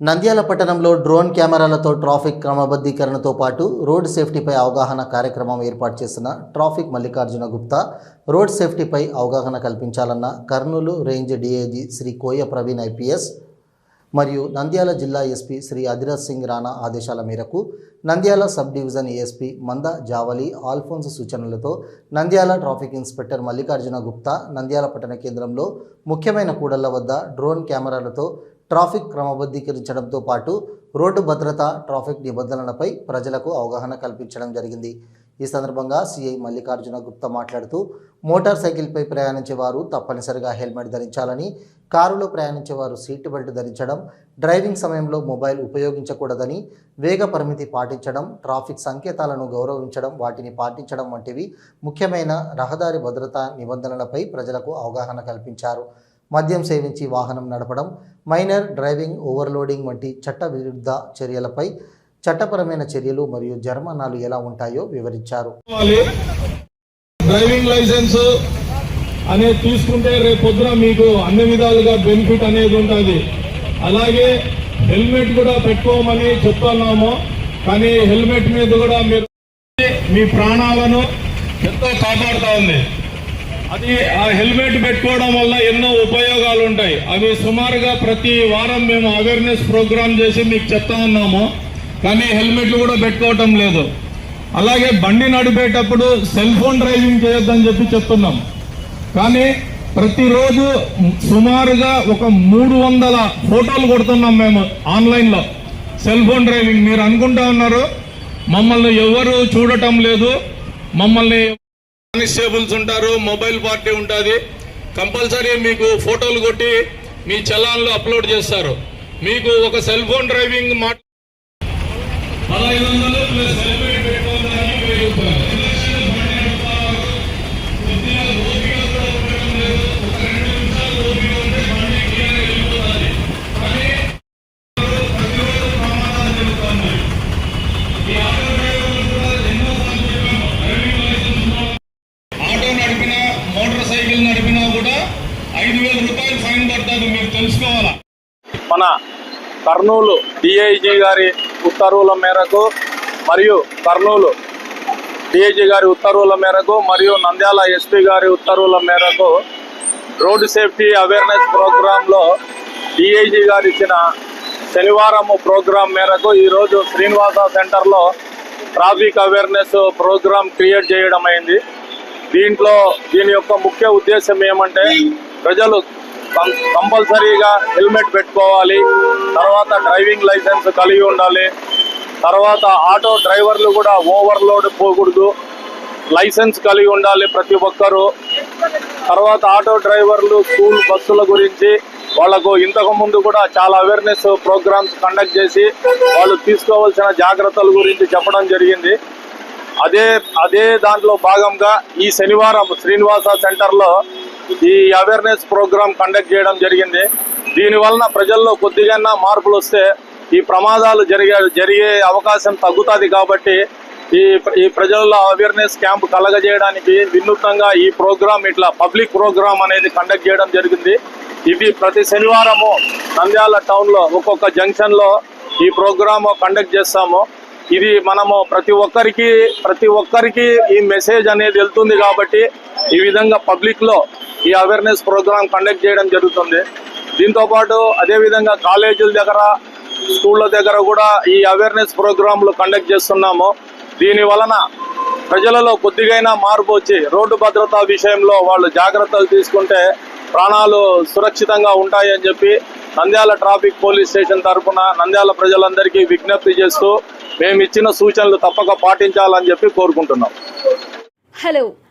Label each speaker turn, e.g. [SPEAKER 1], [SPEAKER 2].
[SPEAKER 1] నంద్యాల పట్టణంలో డ్రోన్ కెమెరాలతో ట్రాఫిక్ క్రమబద్ధీకరణతో పాటు రోడ్ సేఫ్టీపై అవగాహన కార్యక్రమం ఏర్పాటు చేసిన ట్రాఫిక్ మల్లికార్జున గుప్తా రోడ్ సేఫ్టీపై అవగాహన కల్పించాలన్న Kurnool range DIG Shri Koya Praveen IPS మరియు నంద్యాల జిల్లా ఎస్పీ శ్రీ అధిరాజ్ సింగ్ రాణా ఆదేశాల మేరకు నంద్యాల సబ్ డివిజన్ ఏఎస్పీ మంద జావలి ఆల్ఫోన్స్ సూచనలతో నంద్యాల ట్రాఫిక్ ఇన్స్పెక్టర్ మల్లికార్జున గుప్తా నంద్యాల పట్టణ కేంద్రంలో ముఖ్యమైన కూడళ్ళ వద్ద డ్రోన్ కెమెరాలతో ట్రాఫిక్ క్రమబద్ధీకరించడంతో పాటు రోడ్డు భద్రత ట్రాఫిక్ నిబంధనలపై ప్రజలకు అవగాహన కల్పించడం జరిగింది. ఈ సందర్భంగా సిఐ మల్లికార్జున గుప్తా మాట్లాడుతూ మోటార్ సైకిల్పై ప్రయాణించే వారు తప్పనిసరిగా హెల్మెట్ ధరించాలని కారులో ప్రయాణించే వారు సీట్ బెల్ట్ ధరించడం డ్రైవింగ్ సమయంలో మొబైల్ ఉపయోగించకూడదని వేగ పరిమితి పాటించడం ట్రాఫిక్ సంకేతాలను గౌరవించడం వాటిని పాటించడం వంటివి ముఖ్యమైన రహదారి భద్రతా నిబంధనలపై ప్రజలకు అవగాహన కల్పించారు. మద్యం సేవించి వాహనం నడపడం మైనర్ డ్రైవింగ్ ఓవర్లోడింగ్ వంటి చట్ట విరుద్ధ చర్యలపై చట్టపరమైన చర్యలు మరియు జరిమానాలు ఎలా ఉంటాయో వివరించారు.
[SPEAKER 2] డ్రైవింగ్ లైసెన్స్ అనేది తీసుకుంటే రేపొద్దున మీకు అన్ని విధాలుగా బెనిఫిట్ అనేది ఉంటుంది. అలాగే హెల్మెట్ కూడా పెట్టుకోమని చెప్తున్నాము. కానీ హెల్మెట్ మీద కూడా మీరు మీ ప్రాణాలను ఎంతో కాపాడుతూ ఉంది. అది ఆ హెల్మెట్ పెట్టుకోవడం వల్ల ఎన్నో ఉపయోగాలు ఉంటాయి అవి సుమారుగా ప్రతి వారం మేము అవేర్నెస్ ప్రోగ్రామ్ చేసి మీకు చెప్తా ఉన్నాము. కానీ హెల్మెట్లు కూడా పెట్టుకోవటం లేదు. అలాగే బండి నడిపేటప్పుడు సెల్ ఫోన్ డ్రైవింగ్ చేయొద్దని చెప్పి చెప్తున్నాం. కానీ ప్రతిరోజు సుమారుగా ఒక మూడు వందల ఫోటోలు కొడుతున్నాం మేము ఆన్లైన్లో. సెల్ ఫోన్ డ్రైవింగ్ మీరు అనుకుంటా ఉన్నారు మమ్మల్ని ఎవరు చూడటం లేదు. మమ్మల్ని కానిస్టేబుల్స్ ఉంటారు మొబైల్ పార్టీ ఉంటుంది. కంపల్సరీ మీకు ఫోటోలు కొట్టి మీ చలాన్లు అప్లోడ్ చేస్తారు. మీకు ఒక సెల్ ఫోన్ డ్రైవింగ్ మా
[SPEAKER 3] మన కర్నూలు డిఐజీ గారి ఉత్తర్వుల మేరకు మరియు కర్నూలు డిఐజీ గారి ఉత్తర్వుల మేరకు మరియు నంద్యాల ఎస్పీ గారి ఉత్తర్వుల మేరకు రోడ్డు సేఫ్టీ అవేర్నెస్ ప్రోగ్రాంలో డిఐజీ గారు ఇచ్చిన శనివారం ప్రోగ్రాం మేరకు ఈరోజు శ్రీనివాస సెంటర్లో ట్రాఫిక్ అవేర్నెస్ ప్రోగ్రాం క్రియేట్ చేయడం అయింది. దీంట్లో దీని యొక్క ముఖ్య ఉద్దేశం ఏమంటే ప్రజలు కంపల్సరీగా హెల్మెట్ పెట్టుకోవాలి. తర్వాత డ్రైవింగ్ లైసెన్స్ కలిగి ఉండాలి. తర్వాత ఆటో డ్రైవర్లు కూడా ఓవర్లోడ్ పోకూడదు. లైసెన్స్ కలిగి ఉండాలి ప్రతి ఒక్కరూ. తర్వాత ఆటో డ్రైవర్లు స్కూల్ బస్సుల గురించి వాళ్ళకు ఇంతకు ముందు కూడా చాలా అవేర్నెస్ ప్రోగ్రామ్స్ కండక్ట్ చేసి వాళ్ళు తీసుకోవాల్సిన జాగ్రత్తల గురించి చెప్పడం జరిగింది. అదే అదే దాంట్లో భాగంగా ఈ శనివారం శ్రీనివాస సెంటర్లో ఈ అవేర్నెస్ ప్రోగ్రాం కండక్ట్ చేయడం జరిగింది. దీని వలన ప్రజల్లో కొద్దిగా మార్పులు వస్తే ఈ ప్రమాదాలు జరిగే జరిగే అవకాశం తగ్గుతుంది కాబట్టి ఈ ఈ ప్రజల్లో అవేర్నెస్ క్యాంప్ కలగజేయడానికి వినూత్నంగా ఈ ప్రోగ్రాం ఇట్లా పబ్లిక్ ప్రోగ్రాం అనేది కండక్ట్ చేయడం జరిగింది. ఇది ప్రతి శనివారము నంద్యాల టౌన్లో ఒక్కొక్క జంక్షన్లో ఈ ప్రోగ్రామ్ కండక్ట్ చేస్తాము. ఇది మనము ప్రతి ఒక్కరికి ప్రతి ఒక్కరికి ఈ మెసేజ్ అనేది వెళ్తుంది కాబట్టి ఈ విధంగా పబ్లిక్లో ఈ అవేర్నెస్ ప్రోగ్రాం కండక్ట్ చేయడం జరుగుతుంది. దీంతో పాటు కాలేజీల దగ్గర స్కూళ్ళ దగ్గర కూడా ఈ అవేర్నెస్ ప్రోగ్రాంలు కండక్ట్ చేస్తున్నాము. దీని వలన ప్రజలలో కొద్దిగైనా మార్పు వచ్చి రోడ్డు భద్రతా విషయంలో వాళ్ళు జాగ్రత్తలు తీసుకుంటే ప్రాణాలు సురక్షితంగా ఉంటాయని చెప్పి నంద్యాల ట్రాఫిక్ పోలీస్ స్టేషన్ తరఫున నంద్యాల ప్రజలందరికీ విజ్ఞప్తి చేస్తూ మేము ఇచ్చిన సూచనలు తప్పక పాటించాలని చెప్పి కోరుకుంటున్నాం.
[SPEAKER 4] హలో.